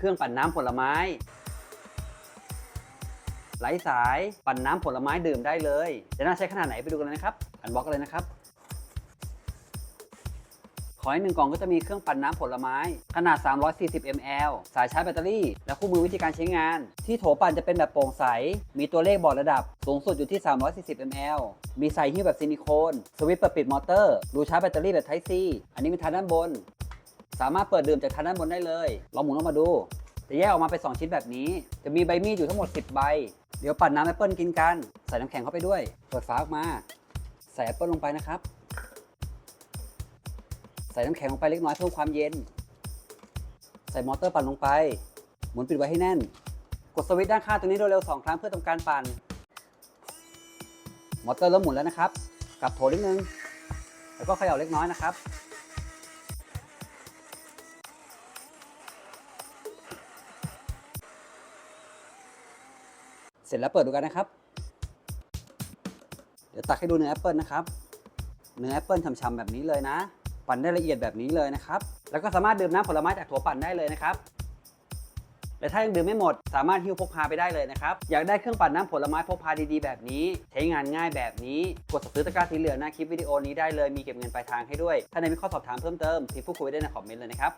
เครื่องปั่นน้ำผลไม้ไร้สายปั่นน้ำผลไม้ดื่มได้เลยจะน่าใช้ขนาดไหนไปดูกันเลยนะครับอันบ็อกเลยนะครับขอให้หนึ่งกล่องก็จะมีเครื่องปั่นน้ำผลไม้ ขนาด 340 ml สายชาร์จแบตเตอรี่ และคู่มือวิธีการใช้งาน ที่โถปั่นจะเป็นแบบโปร่งใส มีตัวเลขบอกระดับ สูงสุดอยู่ที่ 340 ml มีสายหิ้วแบบซิลิโคน สวิตช์เปิดปิดมอเตอร์ รูชาร์จแบตเตอรี่แบบ Type C อันนี้เป็นทางด้านบน สามารถเปิดดื่มจากทางด้านบนได้เลยลองหมุนออกมาดู จะแยกออกมาเป็น 2 ชิ้นแบบนี้ จะมีใบมีดอยู่ทั้งหมด 10 ใบ เดี๋ยวปั่นน้ำแอปเปิลกินกัน ใส่น้ำแข็งเข้าไปด้วย เปิดฝาออกมา ใส่แอปเปิลลงไปนะครับ ใส่น้ำแข็งลงไปเล็กน้อยเพิ่มความเย็น ใส่มอเตอร์ปั่นลงไป หมุนปิดไว้ให้แน่น กดสวิตช์ด้านข้างตรงนี้โดยเร็วๆสองครั้งเพื่อทำการปั่น มอเตอร์เริ่มหมุนแล้วนะครับ กลับโถนิดนึง แล้วก็เขย่าเล็กน้อยนะครับ เสร็จแล้วเปิดดูกันนะครับ เดี๋ยวตักให้ดูเนื้อแอปเปิลนะครับ เนื้อแอปเปิลฉ่ำๆแบบนี้เลยนะ ปั่นได้ละเอียดแบบนี้เลยนะครับ แล้วก็สามารถดื่มน้ำผลไม้จากถั่วปั่นได้เลยนะครับและถ้ายังดื่มไม่หมด สามารถหิ้วพกพาไปได้เลยนะครับ อยากได้เครื่องปั่นน้ำผลไม้พกพาดีๆ แบบนี้ ใช้งานง่ายแบบนี้ กดซื้อตะกร้าสีเหลืองหน้าคลิปวิดีโอนี้ได้เลย มีเก็บเงินปลายทางให้ด้วย ถ้าในมีข้อสอบถามเพิ่มเติมพิมพ์พูดคุยได้ในคอมเมนต์เลยนะครับ